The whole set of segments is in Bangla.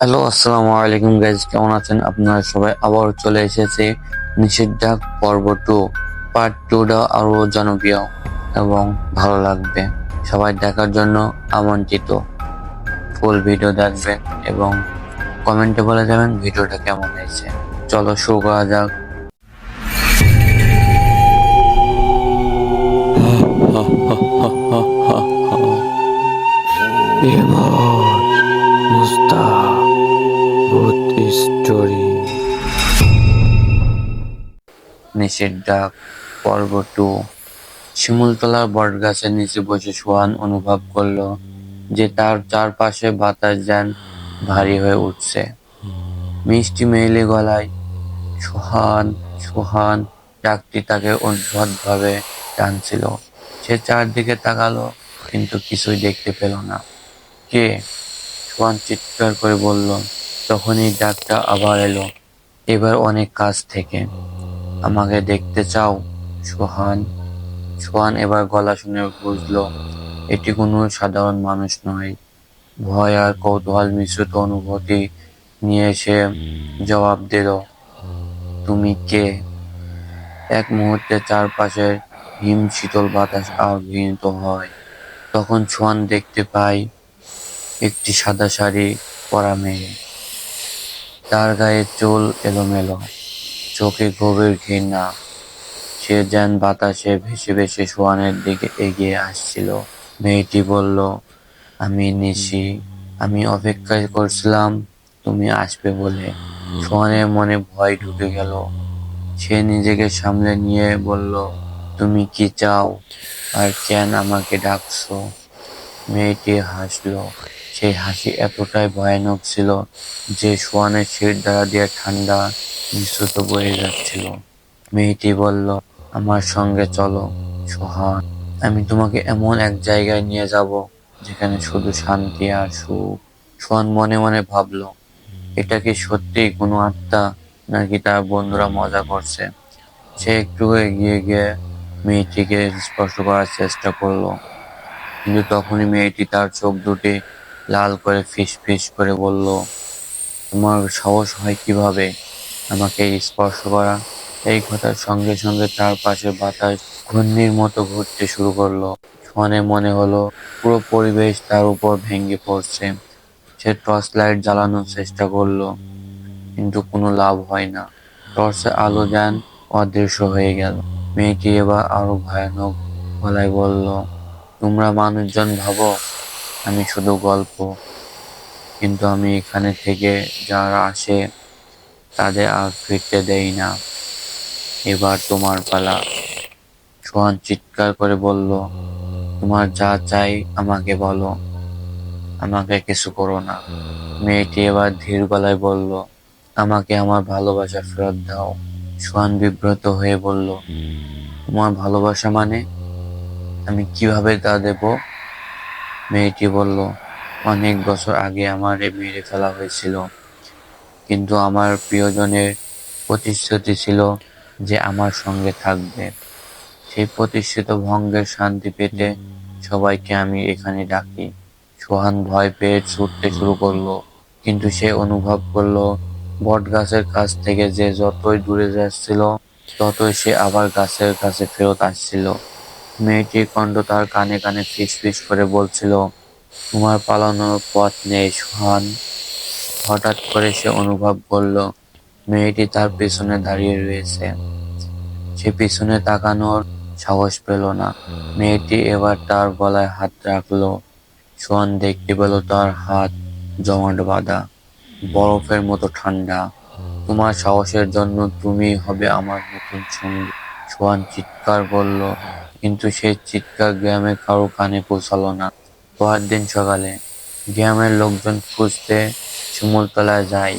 হ্যালো আসসালামু আলাইকুম গাইজ কেমন আছেন? আপনারা সবাই আবার চলে এসেছে নিষেধাজ্ঞা পর্ব টু পার্ট টুটা আরও জনপ্রিয় এবং ভালো লাগবে। সবাই দেখার জন্য আমন্ত্রিত। ফুল ভিডিও দেখবেন এবং কমেন্টে বলে যাবেন ভিডিওটা কেমন হয়েছে। চলো শুরু করা যাক। স্টোরি নিষেধ ডাক, পর্ব টু। শিমুলতলার বটগাছের নিচে বসে সোহান অনুভব করল যে তার চারপাশে বাতাস যেন ভারী হয়ে উঠছে। মিষ্টি মেয়েলি গলায়, সোহান সোহান, ডাকটি তাকে অদ্ভুতভাবে টানছিল। সে চারদিকে তাকালো, কিন্তু কিছুই দেখতে পেল না। কে? সোহান চিৎকার করে বলল তখনই ডাকটা আবার এলো। এবার অনেক কাছ থেকে। আমাকে দেখতে চাও, সোহান। সোহান এবার গলা শুনে বুঝলো, এটি কোনো সাধারণ মানুষ নয়। ভয় আর কৌতূহল মিশ্রিত অনুভূতি নিয়ে সে জবাব দিল, তুমি কে? এক মুহূর্তে চারপাশের হিম শীতল বাতাস আবির্ভূত হয়। তখন সোহান দেখতে পাই একটি সাদা শাড়ি পরা মেয়ে। তার গায়ে চুল এলোমেলো, চোখে গভীর ঘৃণা। সে যেন বাতাসে ভেসে ভেসে সোয়ানের দিকে এগিয়ে আসছিল। মেয়েটি বলল, আমি নিশি, আমি অপেক্ষা করছিলাম, তুমি আসবে বলে। সোয়ানের মনে ভয় ঢুকে গেল। সে নিজেকে সামলে নিয়ে বলল, তুমি কি চাও? আর কেন আমাকে ডাকছো? মেয়েটি হাসলো। সেই হাসি এতটাই ভয়ানক ছিল যে সোয়ানের শির দ্বারা দিয়ে ঠান্ডা মিশ্রিত বয়ে যাচ্ছিল। মেয়েটি বলল, আমার সঙ্গে চলো, সোহান। আমি তোমাকে এমন এক জায়গায় নিয়ে যাব যেখানে শুধু শান্তি আর সুখ। সোহান মনে মনে ভাবলো, এটা কি সত্যি কোনো আত্মা নাকি তার বন্ধুরা মজা করছে? সে একটু এগিয়ে গিয়ে মেয়েটিকে স্পর্শ করার চেষ্টা করল। কিন্তু তখনই মেয়েটি তার চোখ দুটি লাল করে ফিস ফিস করে বলল, তোমার সাহস হয় কীভাবে? আমাকে স্পর্শ করা। এই কথার সঙ্গে সঙ্গে তার পাশে বাতাস ঘূর্ণির মতো ঘুরতে শুরু করল। মনে মনে হলো, পুরো পরিবেশ তার উপর ভেঙে পড়ছে। সে টর্চ লাইট জ্বালানোর চেষ্টা করল, কিন্তু কোনো লাভ হয় না। টর্চের আলো যান অদৃশ্য হয়ে গেল। মেয়েটি এবার আরও ভয়ানক গলায় বলল তোমরা মানুষজন ভাবো, আমি শুধু গল্প। কিন্তু আমি এখানে থেকে যারা আসে, তাদের আর ফিরতে দেই না। এবার তোমার পালা। সোহান চিৎকার করে বলল, তোমার যা চাই আমাকে বলো। আমাকে কিছু করো না। মেয়েটি এবার ধীর গলায় বলল, আমাকে আমার ভালোবাসা ফেরত দাও। সোহান বিব্রত হয়ে বলল, তোমার ভালোবাসা মানে? আমি কীভাবে তা দেব? মেয়েটি বলল, অনেক বছর আগে আমারে মেরে ফেলা হয়েছিল। কিন্তু আমার প্রিয়জনের প্রতিশ্রুতি ছিল যে আমার সঙ্গে থাকবে। সেই প্রতিষ্ঠিত ভঙ্গের শান্তি পেতে সবাইকে আমি এখানে ডাকি। সোহান ভয় পেয়ে ছুটতে শুরু করল, কিন্তু সে অনুভব করল বট গাছের কাছ থেকে যে যতই দূরে যাচ্ছিল, ততই সে আবার গাছের কাছে ফেরত আসছিল। মেয়েটির কণ্ঠ তার কানে কানে ফিস ফিস করে বলছিল, তোমার পালানোর পথ নেই সোহান। হঠাৎ করে সে অনুভব করল, মেয়েটি তার পেছনে দাঁড়িয়ে রয়েছে। সে পিছনে তাকানোর সাহস পেল না। মেয়েটি এবার তার গলায় হাত রাখল। সোহান দেখতে পেল তার হাত জমাট বাঁধা, বরফের মতো ঠান্ডা। তোমার সাহসের জন্য তুমি হবে আমার নতুন সঙ্গী। সোহান চিৎকার করল, কিন্তু সেই চিৎকার গ্রামে কারও কানে পৌঁছালো না। পরের দিন সকালে গ্রামের লোকজন খুঁজতে শিমুলতলায় যায়।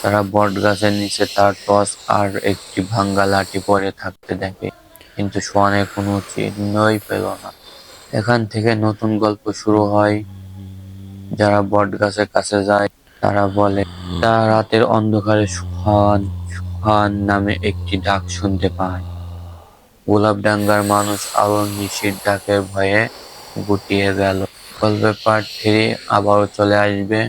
তারা বট গাছের নিচে তার টস আর একটি ভাঙ্গা লাঠি পরে থাকতে দেখে, কিন্তু সোয়ানের কোনো চিহ্নই পেল না। এখান থেকে নতুন গল্প শুরু হয়। যারা বট গাছের কাছে যায়, তারা বলে, তারা রাতের অন্ধকারে সুহান সুহান নামে একটি ডাক শুনতে পায়। গোলাপডাঙ্গার মানুষ আরও নিশির ডাকের ভয়ে গুটিয়ে গেল। গল্পের পাঠ থ্রি আবারও চলে আসবে?